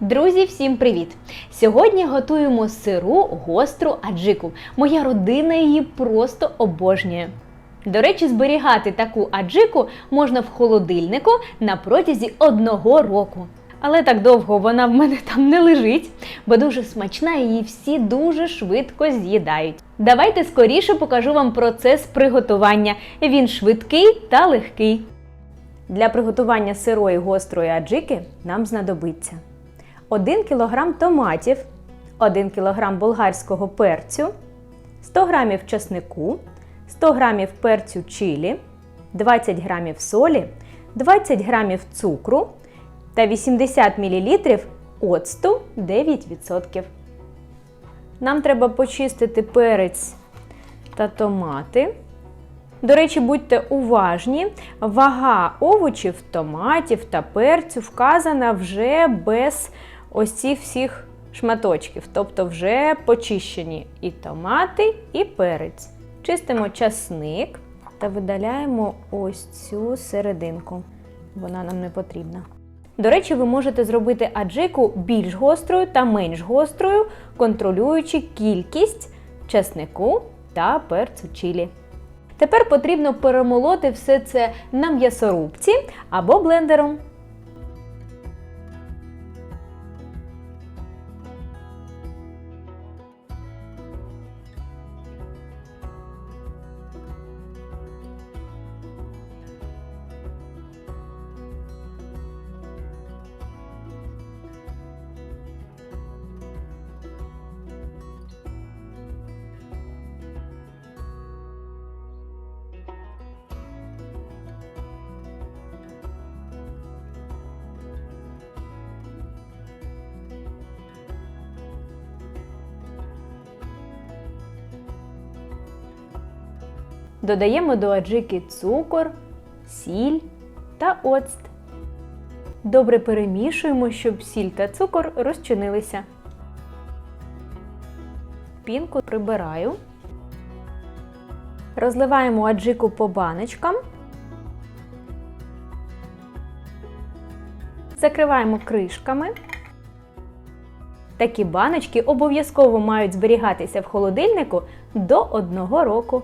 Друзі, всім привіт! Сьогодні готуємо сиру гостру аджику. Моя родина її просто обожнює. До речі, зберігати таку аджику можна в холодильнику на протязі одного року. Але так довго вона в мене там не лежить, бо дуже смачна і її всі дуже швидко з'їдають. Давайте скоріше покажу вам процес приготування. Він швидкий та легкий. Для приготування сирої гострої аджики нам знадобиться 1 кг томатів, 1 кг болгарського перцю, 100 г чеснику, 100 г перцю чилі, 20 г солі, 20 г цукру та 80 мл оцту 9%. Нам треба почистити перець та томати. До речі, будьте уважні, вага овочів, томатів та перцю вказана вже без ось цих всіх шматочків, тобто вже почищені і томати, і перець. Чистимо часник та видаляємо ось цю серединку. Вона нам не потрібна. До речі, ви можете зробити аджику більш гострою та менш гострою, контролюючи кількість чеснику та перцю чилі. Тепер потрібно перемолоти все це на м'ясорубці або блендером. Додаємо до аджики цукор, сіль та оцт. Добре перемішуємо, щоб сіль та цукор розчинилися. Пінку прибираю. Розливаємо аджику по баночкам. Закриваємо кришками. Такі баночки обов'язково мають зберігатися в холодильнику до 1 року.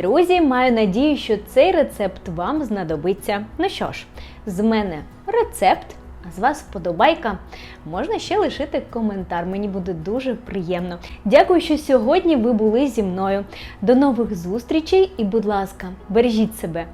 Друзі, маю надію, що цей рецепт вам знадобиться. Ну що ж, з мене рецепт, а з вас вподобайка. Можна ще лишити коментар, мені буде дуже приємно. Дякую, що сьогодні ви були зі мною. До нових зустрічей і, будь ласка, бережіть себе.